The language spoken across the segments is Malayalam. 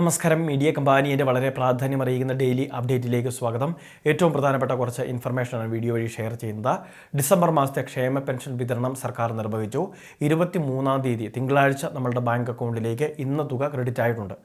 നമസ്കാരം. മീഡിയ കമ്പാനിയുടെ വളരെ പ്രാധാന്യം അറിയിക്കുന്ന ഡെയിലി അപ്ഡേറ്റിലേക്ക് സ്വാഗതം. ഏറ്റവും പ്രധാനപ്പെട്ട കുറച്ച് ഇൻഫർമേഷനാണ് വീഡിയോ വഴി ഷെയർ ചെയ്യുന്നത്. ഡിസംബർ മാസത്തെ ക്ഷേമ പെൻഷൻ വിതരണം സർക്കാർ നിർവഹിച്ചു. ഇരുപത്തി മൂന്നാം തീയതി തിങ്കളാഴ്ച നമ്മളുടെ ബാങ്ക് അക്കൗണ്ടിലേക്ക് ഇന്ന് തുക ക്രെഡിറ്റ് ആയിട്ടുണ്ട്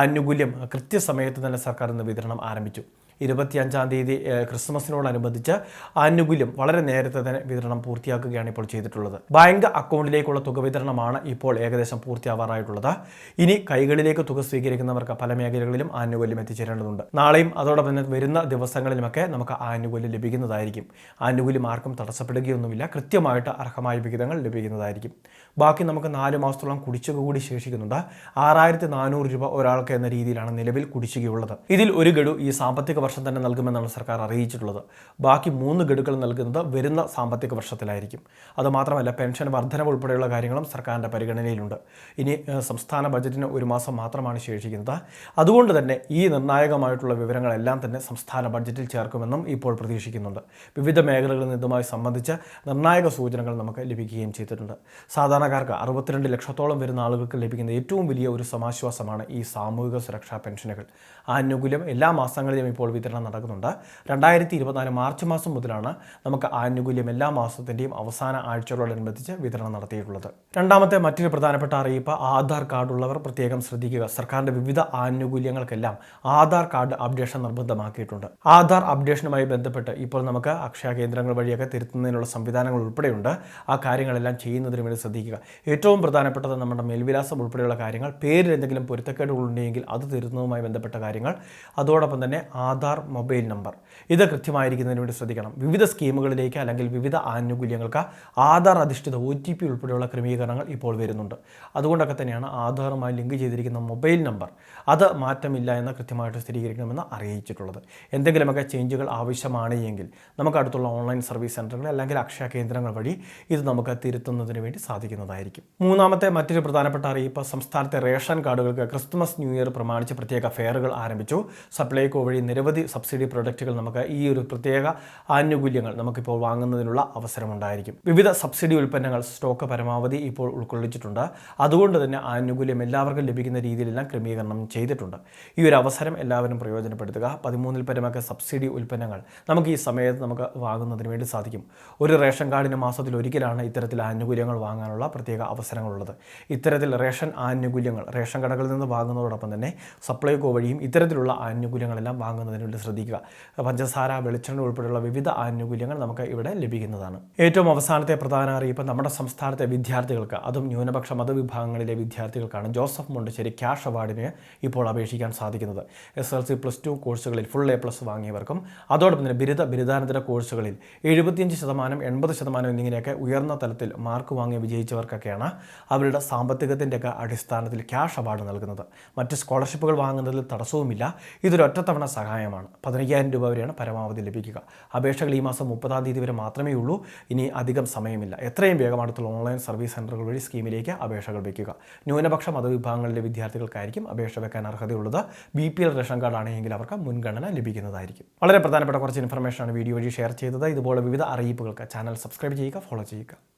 ആനുകൂല്യം കൃത്യസമയത്ത് തന്നെ സർക്കാർ ഇന്ന് വിതരണം ആരംഭിച്ചു. ഇരുപത്തിയഞ്ചാം തീയതി ക്രിസ്മസിനോടനുബന്ധിച്ച് ആനുകൂല്യം വളരെ നേരത്തെ തന്നെ വിതരണം പൂർത്തിയാക്കുകയാണ് ഇപ്പോൾ ചെയ്തിട്ടുള്ളത്. ബാങ്ക് അക്കൗണ്ടിലേക്കുള്ള തുക വിതരണമാണ് ഇപ്പോൾ ഏകദേശം പൂർത്തിയാവാറായിട്ടുള്ളത്. ഇനി കൈകളിലേക്ക് തുക സ്വീകരിക്കുന്നവർക്ക് പല മേഖലകളിലും ആനുകൂല്യം എത്തിച്ചേരേണ്ടതുണ്ട്. നാളെയും അതോടൊപ്പം തന്നെ വരുന്ന ദിവസങ്ങളിലുമൊക്കെ നമുക്ക് ആനുകൂല്യം ലഭിക്കുന്നതായിരിക്കും. ആനുകൂല്യം ആർക്കും തടസ്സപ്പെടുകയൊന്നുമില്ല. കൃത്യമായിട്ട് അർഹമായ വിഹിതങ്ങൾ ലഭിക്കുന്നതായിരിക്കും. ബാക്കി നമുക്ക് നാല് മാസത്തോളം കുടിശ്ശിക കൂടി ശേഷിക്കുന്നുണ്ട്. ആറായിരത്തി നാനൂറ് രൂപ ഒരാൾക്ക് എന്ന രീതിയിലാണ് നിലവിൽ കുടിശ്ശികയുള്ളത്. ഇതിൽ ഒരു ഗഡു ഈ സാമ്പത്തിക വർഷം തന്നെ നൽകുമെന്നാണ് സർക്കാർ അറിയിച്ചിട്ടുള്ളത്. ബാക്കി മൂന്ന് ഗഡുക്കൾ നൽകുന്നത് വരുന്ന സാമ്പത്തിക വർഷത്തിലായിരിക്കും. അതുമാത്രമല്ല പെൻഷൻ വർധനവ് ഉൾപ്പെടെയുള്ള കാര്യങ്ങളും സർക്കാരിന്റെ പരിഗണനയിലുണ്ട്. ഇനി സംസ്ഥാന ബജറ്റിന് ഒരു മാസം മാത്രമാണ് ശേഷിക്കുന്നത്. അതുകൊണ്ട് തന്നെ ഈ നിർണായകമായിട്ടുള്ള വിവരങ്ങളെല്ലാം തന്നെ സംസ്ഥാന ബഡ്ജറ്റിൽ ചേർക്കുമെന്നും ഇപ്പോൾ പ്രതീക്ഷിക്കുന്നുണ്ട്. വിവിധ മേഖലകളിൽ നിന്നുമായി സംബന്ധിച്ച് നിർണായക സൂചനകൾ നമുക്ക് ലഭിക്കുകയും ചെയ്തിട്ടുണ്ട്. സാധാരണക്കാർക്ക് അറുപത്തിരണ്ട് ലക്ഷത്തോളം വരുന്ന ആളുകൾക്ക് ലഭിക്കുന്ന ഏറ്റവും വലിയ ഒരു സമാശ്വാസമാണ് ഈ സാമൂഹിക സുരക്ഷാ പെൻഷനുകൾ. ആനുകൂല്യം എല്ലാ മാസങ്ങളിലും ഇപ്പോൾ വിതരണം നടക്കുന്നുണ്ട്. രണ്ടായിരത്തി ഇരുപത്തിനാല് മാർച്ച് മാസം മുതലാണ് നമുക്ക് ആനുകൂല്യം എല്ലാ മാസത്തിന്റെയും അവസാന ആഴ്ചകളോടനുബന്ധിച്ച് വിതരണം നടത്തിയിട്ടുള്ളത്. രണ്ടാമത്തെ മറ്റൊരു പ്രധാനപ്പെട്ട അറിയിപ്പ് ആധാർ കാർഡ് ഉള്ളവർ പ്രത്യേകം ശ്രദ്ധിക്കുക. സർക്കാരിന്റെ വിവിധ ആനുകൂല്യങ്ങൾക്കെല്ലാം ആധാർ കാർഡ് അപ്ഡേഷൻ നിർബന്ധമാക്കിയിട്ടുണ്ട്. ആധാർ അപ്ഡേഷനുമായി ബന്ധപ്പെട്ട് ഇപ്പോൾ നമുക്ക് അക്ഷയ കേന്ദ്രങ്ങൾ വഴിയൊക്കെ തിരുത്തുന്നതിനുള്ള സംവിധാനങ്ങൾ ഉൾപ്പെടെയുണ്ട്. ആ കാര്യങ്ങളെല്ലാം ചെയ്യുന്നതിന് വേണ്ടി ശ്രദ്ധിക്കുക. ഏറ്റവും പ്രധാനപ്പെട്ടത് നമ്മുടെ മേൽവിലാസം ഉൾപ്പെടെയുള്ള കാര്യങ്ങൾ പേരിൽ എന്തെങ്കിലും പൊരുത്തക്കേടുകൾ ഉണ്ടെങ്കിൽ അത് തിരുത്തുന്നതുമായി ബന്ധപ്പെട്ട കാര്യങ്ങൾ. അതോടൊപ്പം തന്നെ ആധാർ മൊബൈൽ നമ്പർ. ഇത് കൃത്യമായിരിക്കുന്നതിന് വേണ്ടി ശ്രദ്ധിക്കണം. വിവിധ സ്കീമുകളിലേക്ക് അല്ലെങ്കിൽ വിവിധ ആനുകൂല്യങ്ങൾക്ക് ആധാർ അധിഷ്ഠിത ഒ ടി പി ഉൾപ്പെടെയുള്ള ക്രമീകരണങ്ങൾ ഇപ്പോൾ വരുന്നുണ്ട്. അതുകൊണ്ടൊക്കെ തന്നെയാണ് ആധാറുമായി ലിങ്ക് ചെയ്തിരിക്കുന്ന മൊബൈൽ നമ്പർ അത് മാറ്റമില്ല എന്ന് കൃത്യമായിട്ട് സ്ഥിരീകരിക്കണമെന്ന് അറിയിച്ചിട്ടുള്ളത്. എന്തെങ്കിലുമൊക്കെ ചേഞ്ചുകൾ ആവശ്യമാണ് എങ്കിൽ നമുക്ക് അടുത്തുള്ള ഓൺലൈൻ സർവീസ് സെന്ററുകൾ അല്ലെങ്കിൽ അക്ഷയ കേന്ദ്രങ്ങൾ വഴി ഇത് നമുക്ക് തിരുത്തുന്നതിന് വേണ്ടി സാധിക്കുന്നതായിരിക്കും. മൂന്നാമത്തെ മറ്റൊരു പ്രധാനപ്പെട്ട അറിയിപ്പ് സംസ്ഥാനത്തെ റേഷൻ കാർഡുകൾക്ക് ക്രിസ്മസ് ന്യൂ ഇയർ പ്രമാണിച്ച് പ്രത്യേക ഫെയറുകൾ ആരംഭിച്ചു. സപ്ലൈകോ വഴി നിരവധി സബ്സിഡി പ്രൊഡക്റ്റുകൾ നമുക്ക് ഈ ഒരു പ്രത്യേക ആനുകൂല്യങ്ങൾ നമുക്കിപ്പോൾ വാങ്ങുന്നതിനുള്ള അവസരമുണ്ടായിരിക്കും. വിവിധ സബ്സിഡി ഉൽപ്പന്നങ്ങൾ സ്റ്റോക്ക് പരമാവധി ഇപ്പോൾ ഉൾക്കൊള്ളിച്ചിട്ടുണ്ട്. അതുകൊണ്ട് തന്നെ ആനുകൂല്യം എല്ലാവർക്കും ലഭിക്കുന്ന രീതിയിലെല്ലാം ക്രമീകരണം ചെയ്തിട്ടുണ്ട്. ഈ ഒരു അവസരം എല്ലാവരും പ്രയോജനപ്പെടുത്തുക. പതിമൂന്നിൽ പരമൊക്കെ സബ്സിഡി ഉൽപ്പന്നങ്ങൾ നമുക്ക് ഈ സമയത്ത് നമുക്ക് വാങ്ങുന്നതിന് വേണ്ടി സാധിക്കും. ഒരു റേഷൻ കാർഡിന് മാസത്തിൽ ഒരിക്കലാണ് ഇത്തരത്തിൽ ആനുകൂല്യങ്ങൾ വാങ്ങാനുള്ള പ്രത്യേക അവസരങ്ങളുള്ളത്. ഇത്തരത്തിൽ റേഷൻ ആനുകൂല്യങ്ങൾ റേഷൻ കടകളിൽ നിന്ന് വാങ്ങുന്നതോടൊപ്പം തന്നെ സപ്ലൈകോ വഴിയും ഇത്തരത്തിലുള്ള ആനുകൂല്യങ്ങളെല്ലാം വാങ്ങുന്നതിന് വേണ്ടി ശ്രദ്ധിക്കുക. പഞ്ചസാര വെളിച്ചെണ്ണ ഉൾപ്പെടെയുള്ള വിവിധ ആനുകൂല്യങ്ങൾ നമുക്ക് ഇവിടെ ലഭിക്കുന്നതാണ്. ഏറ്റവും അവസാനത്തെ പ്രധാന അറിയിപ്പ് നമ്മുടെ സംസ്ഥാനത്തെ വിദ്യാർത്ഥികൾക്ക് അതും ന്യൂനപക്ഷ മതവിഭാഗങ്ങളിലെ വിദ്യാർത്ഥികൾക്കാണ് ജോസഫ് മുണ്ടശ്ശേരി ക്യാഷ് അവാർഡിന് ഇപ്പോൾ അപേക്ഷിക്കാൻ സാധിക്കുന്നത്. S L C plus two കോഴ്സുകളിൽ ഫുൾ എ പ്ലസ് വാങ്ങിയവർക്കും അതോടൊപ്പം തന്നെ ബിരുദ ബിരുദാനന്തര കോഴ്സുകളിൽ എഴുപത്തിയഞ്ച് ശതമാനം എൺപത് ശതമാനം എന്നിങ്ങനെയൊക്കെ ഉയർന്ന തലത്തിൽ മാർക്ക് വാങ്ങി വിജയിച്ചവർക്കൊക്കെയാണ് അവരുടെ സാമ്പത്തികത്തിന്റെയൊക്കെ അടിസ്ഥാനത്തിൽ ക്യാഷ് അവാർഡ് നൽകുന്നത്. മറ്റ് സ്കോളർഷിപ്പുകൾ വാങ്ങുന്നതിൽ തടസ്സവുമില്ല. ഇതൊരു ഒറ്റത്തവണ സഹായമാണ് പതിനയ്യായിരം രൂപ വരെയാണ് പരമാവധി ലഭിക്കുക. അപേക്ഷകൾ ഈ മാസം മുപ്പതാം തീയതി വരെ മാത്രമേ ഉള്ളൂ. ഇനി അധികം സമയമില്ല. എത്രയും വേഗം അടുത്തുള്ള ഓൺലൈൻ സർവീസ് സെന്ററുകൾ വഴി സ്കീമിലേക്ക് അപേക്ഷകൾ വയ്ക്കുക ന്യൂനപക്ഷ മതവിഭാഗങ്ങളിലെ വിദ്യാർത്ഥികൾക്കായിരിക്കും അപേക്ഷ വെക്കാൻ അർഹതയുള്ളത്. B P L ration card ആണെങ്കിൽ അവർക്ക് മുൻഗണന ലഭിക്കുന്നതായിരിക്കും. വളരെ പ്രധാനപ്പെട്ട കുറച്ച് ഇൻഫർമേഷനാണ് വീഡിയോ വഴി ഷെയർ ചെയ്തത്. ഇതുപോലെ വിവിധ അറിയിപ്പുകൾക്ക് ചാനൽ സബ്സ്ക്രൈബ് ചെയ്യുക ഫോളോ ചെയ്യുക.